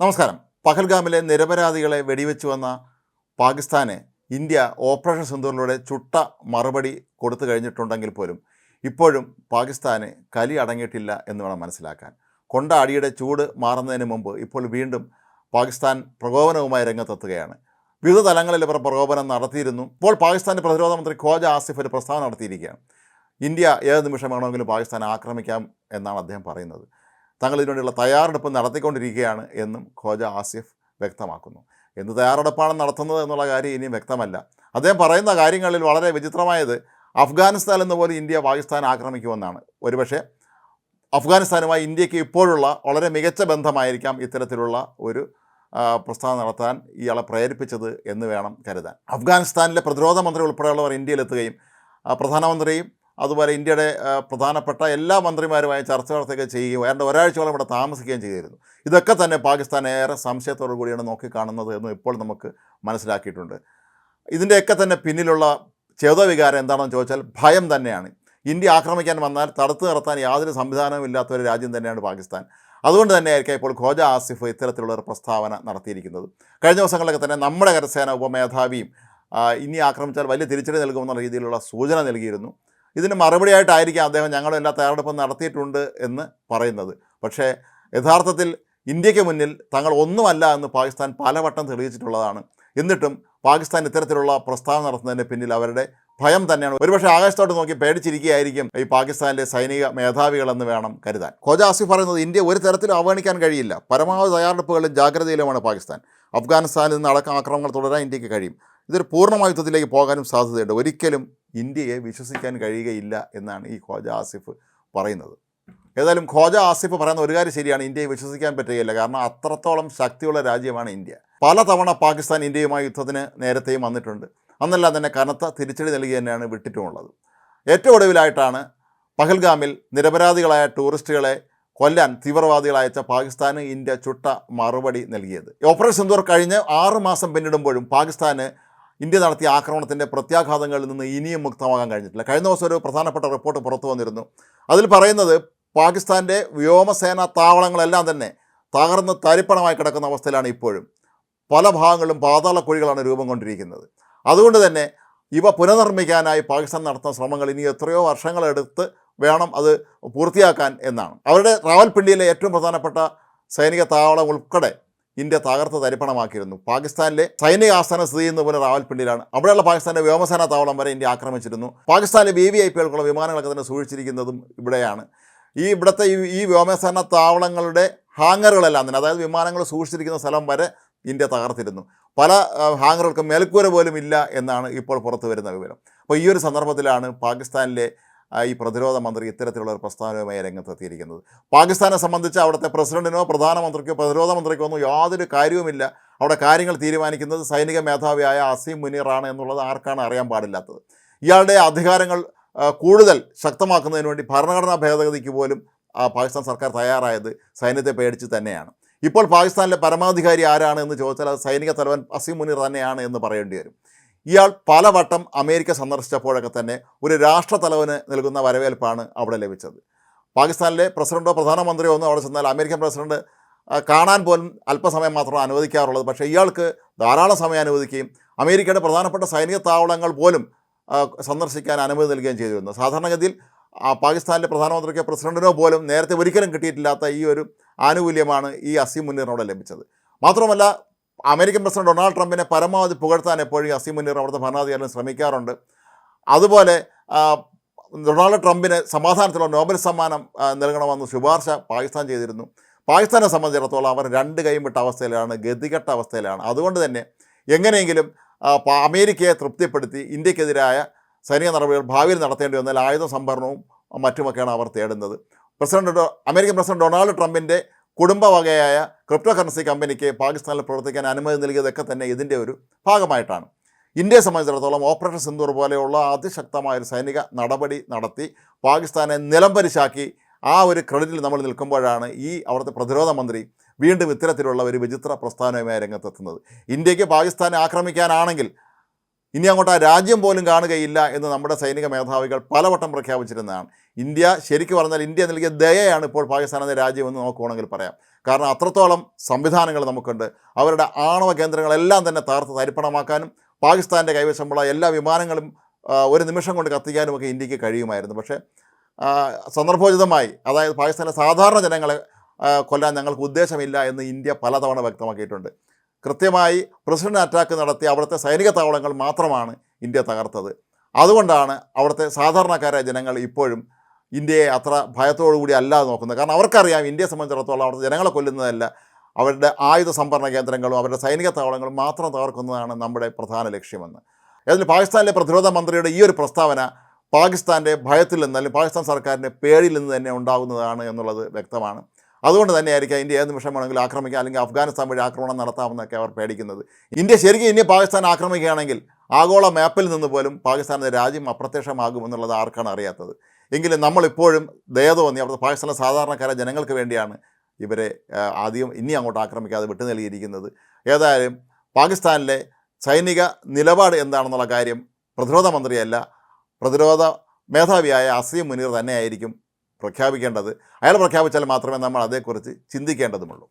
നമസ്കാരം. പഹൽഗാമിലെ നിരപരാധികളെ വെടിവെച്ചു വന്ന പാകിസ്ഥാന് ഇന്ത്യ ഓപ്പറേഷൻ സിന്ധൂറിലൂടെ ചുട്ട മറുപടി കൊടുത്തു കഴിഞ്ഞിട്ടുണ്ടെങ്കിൽ പോലും ഇപ്പോഴും പാകിസ്ഥാന് കലി അടങ്ങിയിട്ടില്ല എന്ന് വേണം മനസ്സിലാക്കാൻ. കൊണ്ട അടിയുടെ ചൂട് മാറുന്നതിന് മുമ്പ് ഇപ്പോൾ വീണ്ടും പാകിസ്ഥാൻ പ്രകോപനവുമായി രംഗത്തെത്തുകയാണ്. വിവിധ തലങ്ങളിൽ ഇവർ പ്രകോപനം നടത്തിയിരുന്നു. ഇപ്പോൾ പാകിസ്ഥാന്റെ പ്രതിരോധ മന്ത്രി ഖോജ ആസിഫ് ഒരു പ്രസ്താവന നടത്തിയിരിക്കുകയാണ്. ഇന്ത്യ ഏത് നിമിഷം വേണമെങ്കിലും പാകിസ്ഥാനെ ആക്രമിക്കാം എന്നാണ് അദ്ദേഹം പറയുന്നത്. തങ്ങൾ ഇതിനുവേണ്ടിയുള്ള തയ്യാറെടുപ്പ് നടത്തിക്കൊണ്ടിരിക്കുകയാണ് എന്നും ഖോജ ആസിഫ് വ്യക്തമാക്കുന്നു. എന്ത് തയ്യാറെടുപ്പാണ് നടത്തുന്നത് എന്നുള്ള കാര്യം ഇനിയും വ്യക്തമല്ല. അദ്ദേഹം പറയുന്ന കാര്യങ്ങളിൽ വളരെ വിചിത്രമായത് അഫ്ഗാനിസ്ഥാൻ എന്ന പോലും ഇന്ത്യ പാകിസ്ഥാൻ ആക്രമിക്കുമെന്നാണ്. ഒരുപക്ഷെ അഫ്ഗാനിസ്ഥാനുമായി ഇന്ത്യയ്ക്ക് ഇപ്പോഴുള്ള വളരെ മികച്ച ബന്ധമായിരിക്കാം ഇത്തരത്തിലുള്ള ഒരു പ്രസ്താവന നടത്താൻ ഇയാളെ പ്രേരിപ്പിച്ചത് എന്ന് വേണം കരുതാൻ. അഫ്ഗാനിസ്ഥാനിലെ പ്രതിരോധ മന്ത്രി ഉൾപ്പെടെയുള്ളവർ ഇന്ത്യയിലെത്തുകയും പ്രധാനമന്ത്രിയും അതുപോലെ ഇന്ത്യയുടെ പ്രധാനപ്പെട്ട എല്ലാ മന്ത്രിമാരുമായി ചർച്ച നടത്തുകയും ചെയ്യുകയും ഏതാണ്ട് ഒരാഴ്ചയോളം ഇവിടെ താമസിക്കുകയും ചെയ്തിരുന്നു. ഇതൊക്കെ തന്നെ പാകിസ്ഥാൻ ഏറെ സംശയത്തോടു കൂടിയാണ് നോക്കിക്കാണുന്നത് എന്ന് ഇപ്പോൾ നമുക്ക് മനസ്സിലാക്കിയിട്ടുണ്ട്. ഇതിന്റെയൊക്കെ തന്നെ പിന്നിലുള്ള ചേതോവികാരം എന്താണെന്ന് ചോദിച്ചാൽ ഭയം തന്നെയാണ്. ഇന്ത്യ ആക്രമിക്കാൻ വന്നാൽ തടുത്തു നിർത്താൻ യാതൊരു സംവിധാനവും ഇല്ലാത്ത ഒരു രാജ്യം തന്നെയാണ് പാകിസ്ഥാൻ. അതുകൊണ്ട് തന്നെയായിരിക്കും ഇപ്പോൾ ഖോജ ആസിഫ് ഇത്തരത്തിലുള്ള ഒരു പ്രസ്താവന നടത്തിയിരിക്കുന്നത്. കഴിഞ്ഞ ദിവസങ്ങളിലൊക്കെ തന്നെ നമ്മുടെ കരസേന ഉപമേധാവിയും ഇനി ആക്രമിച്ചാൽ വലിയ തിരിച്ചടി നൽകുമെന്ന രീതിയിലുള്ള സൂചന നൽകിയിരുന്നു. ഇതിന് മറുപടിയായിട്ടായിരിക്കാം അദ്ദേഹം ഞങ്ങളും എല്ലാ തയ്യാറെടുപ്പും നടത്തിയിട്ടുണ്ട് എന്ന് പറയുന്നത്. പക്ഷേ യഥാർത്ഥത്തിൽ ഇന്ത്യയ്ക്ക് മുന്നിൽ തങ്ങൾ ഒന്നുമല്ല എന്ന് പാകിസ്ഥാൻ പലവട്ടം തെളിയിച്ചിട്ടുള്ളതാണ്. എന്നിട്ടും പാകിസ്ഥാൻ ഇത്തരത്തിലുള്ള പ്രസ്താവന നടത്തുന്നതിന് പിന്നിൽ അവരുടെ ഭയം തന്നെയാണ്. ഒരുപക്ഷെ ആകാശത്തോട്ട് നോക്കി പേടിച്ചിരിക്കുകയായിരിക്കും ഈ പാകിസ്ഥാനിലെ സൈനിക മേധാവികളെന്ന് വേണം കരുതാൻ. ഖോജ ആസിഫ് പറയുന്നത് ഇന്ത്യ ഒരു തരത്തിലും അവഗണിക്കാൻ കഴിയില്ല. പരമാവധി തയ്യാറെടുപ്പുകളിലും ജാഗ്രതയിലുമാണ് പാകിസ്ഥാൻ. അഫ്ഗാനിസ്ഥാനിൽ നിന്ന് അടക്കം ആക്രമണങ്ങൾ തുടരാൻ ഇന്ത്യയ്ക്ക് കഴിയും. ഇതൊരു പൂർണമായ യുദ്ധത്തിലേക്ക് പോകാനും സാധ്യതയുണ്ട്. ഒരിക്കലും ഇന്ത്യയെ വിശ്വസിക്കാൻ കഴിയുകയില്ല എന്നാണ് ഈ ഖ്വാജ ആസിഫ് പറയുന്നത്. ഏതായാലും ഖ്വാജ ആസിഫ് പറയുന്ന ഒരു കാര്യം ശരിയാണ് ഇന്ത്യയെ വിശ്വസിക്കാൻ പറ്റുകയില്ല. കാരണം അത്രത്തോളം ശക്തിയുള്ള രാജ്യമാണ് ഇന്ത്യ. പലതവണ പാകിസ്ഥാൻ ഇന്ത്യയുമായി യുദ്ധത്തിന് നേരത്തെയും വന്നിട്ടുണ്ട്. അന്നല്ല തന്നെ കനത്ത തിരിച്ചടി നൽകി തന്നെയാണ് വിട്ടിട്ടുമുള്ളത്. ഏറ്റവും ഒടുവിലായിട്ടാണ് പഹൽഗാമിൽ നിരപരാധികളായ ടൂറിസ്റ്റുകളെ കൊല്ലാൻ തീവ്രവാദികൾ അയച്ച പാകിസ്ഥാന് ഇന്ത്യ ചുട്ട മറുപടി നൽകിയത്. ഓപ്പറേഷൻ സിന്ദൂർ കഴിഞ്ഞ് ആറ് മാസം പിന്നിടുമ്പോഴും പാകിസ്ഥാന് ഇന്ത്യ നടത്തിയ ആക്രമണത്തിന്റെ പ്രത്യാഘാതങ്ങളിൽ നിന്ന് ഇനിയും മുക്തമാകാൻ കഴിഞ്ഞിട്ടില്ല. കഴിഞ്ഞ ദിവസം ഒരു പ്രധാനപ്പെട്ട റിപ്പോർട്ട് പുറത്തു വന്നിരുന്നു. അതിൽ പറയുന്നത് പാകിസ്ഥാന്റെ വ്യോമസേന താവളങ്ങളെല്ലാം തന്നെ തകർന്ന് തരിപ്പണമായി കിടക്കുന്ന അവസ്ഥയിലാണ് ഇപ്പോഴും. പല ഭാഗങ്ങളും പാതാള കുഴികളാണ് രൂപം കൊണ്ടിരിക്കുന്നത്. അതുകൊണ്ട് തന്നെ ഇവ പുനർനിർമ്മിക്കാനായി പാകിസ്ഥാൻ നടത്തുന്ന ശ്രമങ്ങൾ ഇനി എത്രയോ വർഷങ്ങളെടുത്ത് വേണം അത് പൂർത്തിയാക്കാൻ എന്നാണ്. അവരുടെ റാവൽപിണ്ടിയിലെ ഏറ്റവും പ്രധാനപ്പെട്ട സൈനിക താവളം ഉൾപ്പെടെ ഇന്ത്യ തകർത്ത് തരിപ്പണമാക്കിയിരുന്നു. പാകിസ്ഥാനിലെ സൈനിക ആസ്ഥാനം സ്ഥിതി ചെയ്യുന്ന പോലെ റാവൽപിണ്ടിയിലാണ് അവിടെയുള്ള പാകിസ്ഥാന്റെ വ്യോമസേന താവളം വരെ ഇന്ത്യ ആക്രമിച്ചിരുന്നു. പാകിസ്ഥാനിലെ ബി വി ഐ പികൾക്കുള്ള വിമാനങ്ങളൊക്കെ തന്നെ സൂക്ഷിച്ചിരിക്കുന്നതും ഇവിടെയാണ്. ഈ ഇവിടുത്തെ ഈ വ്യോമസേന താവളങ്ങളുടെ ഹാങ്ങറുകളെല്ലാം തന്നെ അതായത് വിമാനങ്ങൾ സൂക്ഷിച്ചിരിക്കുന്ന സ്ഥലം വരെ ഇന്ത്യ തകർത്തിരുന്നു. പല ഹാങ്ങറുകൾക്കും മേൽക്കൂര പോലും ഇല്ല എന്നാണ് ഇപ്പോൾ പുറത്തു വരുന്ന വിവരം. അപ്പോൾ ഈ ഒരു സന്ദർഭത്തിലാണ് പാകിസ്ഥാനിലെ ഈ പ്രതിരോധ മന്ത്രി ഇത്തരത്തിലുള്ള ഒരു പ്രസ്താവനയുമായി രംഗത്തെത്തിയിരിക്കുന്നത്. പാകിസ്ഥാനെ സംബന്ധിച്ച് അവിടുത്തെ പ്രസിഡന്റിനോ പ്രധാനമന്ത്രിക്കോ പ്രതിരോധ മന്ത്രിക്കോ ഒന്നും യാതൊരു കാര്യവുമില്ല. അവിടെ കാര്യങ്ങൾ തീരുമാനിക്കുന്നത് സൈനിക മേധാവിയായ അസീം മുനീറാണ് എന്നുള്ളത് ആർക്കാണ് അറിയാൻ പാടില്ലാത്തത്. ഇയാളുടെ അധികാരങ്ങൾ കൂടുതൽ ശക്തമാക്കുന്നതിന് വേണ്ടി ഭരണഘടനാ ഭേദഗതിക്ക് പോലും പാകിസ്ഥാൻ സർക്കാർ തയ്യാറായത് സൈന്യത്തെ പേടിച്ച് തന്നെയാണ്. ഇപ്പോൾ പാകിസ്ഥാനിലെ പരമാധികാരി ആരാണ് എന്ന് ചോദിച്ചാൽ അത് സൈനിക തലവൻ അസീം മുനീർ തന്നെയാണ് എന്ന് പറയേണ്ടി വരും. ഇയാൾ പലവട്ടം അമേരിക്ക സന്ദർശിച്ചപ്പോഴൊക്കെ തന്നെ ഒരു രാഷ്ട്രത്തലവന് നൽകുന്ന വരവേൽപ്പാണ് അവിടെ ലഭിച്ചത്. പാകിസ്ഥാനിലെ പ്രസിഡന്റോ പ്രധാനമന്ത്രിയോ ഒന്നും അവിടെ ചെന്നാൽ അമേരിക്കൻ പ്രസിഡന്റ് കാണാൻ പോലും അല്പസമയം മാത്രമാണ് അനുവദിക്കാറുള്ളത്. പക്ഷേ ഇയാൾക്ക് ധാരാളം സമയം അനുവദിക്കുകയും അമേരിക്കയുടെ പ്രധാനപ്പെട്ട സൈനിക താവളങ്ങൾ പോലും സന്ദർശിക്കാൻ അനുമതി നൽകുകയും ചെയ്തിരുന്നു. സാധാരണഗതിയിൽ പാകിസ്ഥാനിലെ പ്രധാനമന്ത്രിക്കോ പ്രസിഡന്റിനോ പോലും നേരത്തെ ഒരിക്കലും കിട്ടിയിട്ടില്ലാത്ത ഈ ഒരു ആനുകൂല്യമാണ് ഈ അസീം മുനീറിനോട് ലഭിച്ചത്. മാത്രമല്ല അമേരിക്കൻ പ്രസിഡന്റ് ഡൊണാൾഡ് ട്രംപിനെ പരമാവധി പുകഴ്ത്താൻ എപ്പോഴും അസീം മുനീർ അവിടുത്തെ ഭരണാധികാരികൾ ശ്രമിക്കാറുണ്ട്. അതുപോലെ ഡൊണാൾഡ് ട്രംപിന് സമാധാനത്തിലുള്ള നോബൽ സമ്മാനം നൽകണമെന്ന് ശുപാർശ പാകിസ്ഥാൻ ചെയ്തിരുന്നു. പാകിസ്ഥാനെ സംബന്ധിച്ചിടത്തോളം അവർ രണ്ട് കൈയും വിട്ട അവസ്ഥയിലാണ് ഗതികെട്ട അവസ്ഥയിലാണ്. അതുകൊണ്ട് തന്നെ എങ്ങനെയെങ്കിലും അമേരിക്കയെ തൃപ്തിപ്പെടുത്തി ഇന്ത്യക്കെതിരായ സൈനിക നടപടികൾ ഭാവിയിൽ നടത്തേണ്ടി വന്നാൽ ആയുധ സംഭരണവും മറ്റുമൊക്കെയാണ് അവർ തേടുന്നത്. പ്രസിഡന്റ് അമേരിക്കൻ പ്രസിഡന്റ് ഡൊണാൾഡ് ട്രംപിന്റെ കുടുംബവകയായ ക്രിപ്റ്റോ കറൻസി കമ്പനിക്ക് പാകിസ്ഥാനിൽ പ്രവർത്തിക്കാൻ അനുമതി നൽകിയതൊക്കെ തന്നെ ഇതിന്റെ ഒരു ഭാഗമായിട്ടാണ്. ഇന്ത്യയെ സംബന്ധിച്ചിടത്തോളം ഓപ്പറേഷൻ സിന്ദൂർ പോലെയുള്ള അതിശക്തമായ ഒരു സൈനിക നടപടി നടത്തി പാകിസ്ഥാനെ നിലംപരിശാക്കി ആ ഒരു ക്രെഡിറ്റിൽ നമ്മൾ നിൽക്കുമ്പോഴാണ് ഈ അവിടുത്തെ പ്രതിരോധ മന്ത്രി വീണ്ടും ഇത്തരത്തിലുള്ള ഒരു വിചിത്ര പ്രസ്ഥാനവുമായി രംഗത്തെത്തുന്നത്. ഇന്ത്യയ്ക്ക് പാകിസ്ഥാനെ ആക്രമിക്കാനാണെങ്കിൽ ഇനി അങ്ങോട്ട് ആ രാജ്യം പോലും കാണുകയില്ല എന്ന് നമ്മുടെ സൈനിക മേധാവികൾ പലവട്ടം പ്രഖ്യാപിച്ചിരുന്നതാണ്. ഇന്ത്യ ശരിക്കും പറഞ്ഞാൽ ഇന്ത്യ നൽകിയ ദയയാണ് ഇപ്പോൾ പാകിസ്ഥാൻ എന്ന രാജ്യമെന്ന് നമുക്ക് നോക്കുകയാണെങ്കിൽ പറയാം. കാരണം അത്രത്തോളം സംവിധാനങ്ങൾ നമുക്കുണ്ട്. അവരുടെ ആണവ കേന്ദ്രങ്ങളെല്ലാം തന്നെ തകർത്ത് തരിപ്പണമാക്കാനും പാകിസ്ഥാന്റെ കൈവശമുള്ള എല്ലാ വിമാനങ്ങളും ഒരു നിമിഷം കൊണ്ട് കത്തിക്കാനുമൊക്കെ ഇന്ത്യയ്ക്ക് കഴിയുമായിരുന്നു. പക്ഷേ സന്ദർഭോചിതമായി അതായത് പാകിസ്ഥാനിലെ സാധാരണ ജനങ്ങളെ കൊല്ലാൻ ഞങ്ങൾക്ക് ഉദ്ദേശമില്ല എന്ന് ഇന്ത്യ പലതവണ വ്യക്തമാക്കിയിട്ടുണ്ട്. കൃത്യമായി പ്രസിഡന്റ് അറ്റാക്ക് നടത്തി അവിടുത്തെ സൈനിക താവളങ്ങൾ മാത്രമാണ് ഇന്ത്യ തകർത്തത്. അതുകൊണ്ടാണ് അവിടുത്തെ സാധാരണക്കാരായ ജനങ്ങൾ ഇപ്പോഴും ഇന്ത്യയെ അത്ര ഭയത്തോടു കൂടി അല്ലാതെ നോക്കുന്നത്. കാരണം അവർക്കറിയാം ഇന്ത്യയെ സംബന്ധിച്ചിടത്തോളം അവിടുത്തെ ജനങ്ങളെ കൊല്ലുന്നതല്ല. അവരുടെ ആയുധ സംഭരണ കേന്ദ്രങ്ങളും അവരുടെ സൈനിക താവളങ്ങളും മാത്രം തകർക്കുന്നതാണ് നമ്മുടെ പ്രധാന ലക്ഷ്യമെന്ന്. ഏതായാലും പാകിസ്ഥാനിലെ പ്രതിരോധ മന്ത്രിയുടെ ഈ ഒരു പ്രസ്താവന പാകിസ്ഥാന്റെ ഭയത്തിൽ നിന്ന് അല്ലെങ്കിൽ പാകിസ്ഥാൻ സർക്കാരിന്റെ പേടിയിൽ നിന്ന് തന്നെ ഉണ്ടാകുന്നതാണ് എന്നുള്ളത് വ്യക്തമാണ്. അതുകൊണ്ട് തന്നെ തന്നെയായിരിക്കും ഇന്ത്യ ഏത് നിമിഷം വേണമെങ്കിലും ആക്രമിക്കാം അല്ലെങ്കിൽ അഫ്ഗാനിസ്ഥാൻ വഴി ആക്രമണം നടത്താമെന്നൊക്കെ അവർ പേടിക്കുന്നത്. ഇന്ത്യ ശരിക്കും ഇനി പാകിസ്ഥാൻ ആക്രമിക്കുകയാണെങ്കിൽ ആഗോള മാപ്പിൽ നിന്ന് പോലും പാകിസ്ഥാൻ രാജ്യം അപ്രത്യക്ഷമാകുമെന്നുള്ളത് ആർക്കാണ് അറിയാത്തത്. എങ്കിലും നമ്മളിപ്പോഴും ദയ തോന്നി അവിടുത്തെ പാകിസ്ഥാനിലെ സാധാരണക്കാരെ ജനങ്ങൾക്ക് വേണ്ടിയാണ് ഇവരെ ആദ്യം ഇനി അങ്ങോട്ട് ആക്രമിക്കാതെ വിട്ടു നൽകിയിരിക്കുന്നത് ഏതായാലും പാകിസ്ഥാനിലെ സൈനിക നിലപാട് എന്താണെന്നുള്ള കാര്യം പ്രതിരോധ മന്ത്രിയല്ല പ്രതിരോധ മേധാവിയായ അസീം മുനീർ തന്നെയായിരിക്കും പ്രഖ്യാപിക്കേണ്ടത്. അയാൾ പ്രഖ്യാപിച്ചാൽ മാത്രമേ നമ്മൾ അതേക്കുറിച്ച് ചിന്തിക്കേണ്ടതുമുള്ളൂ.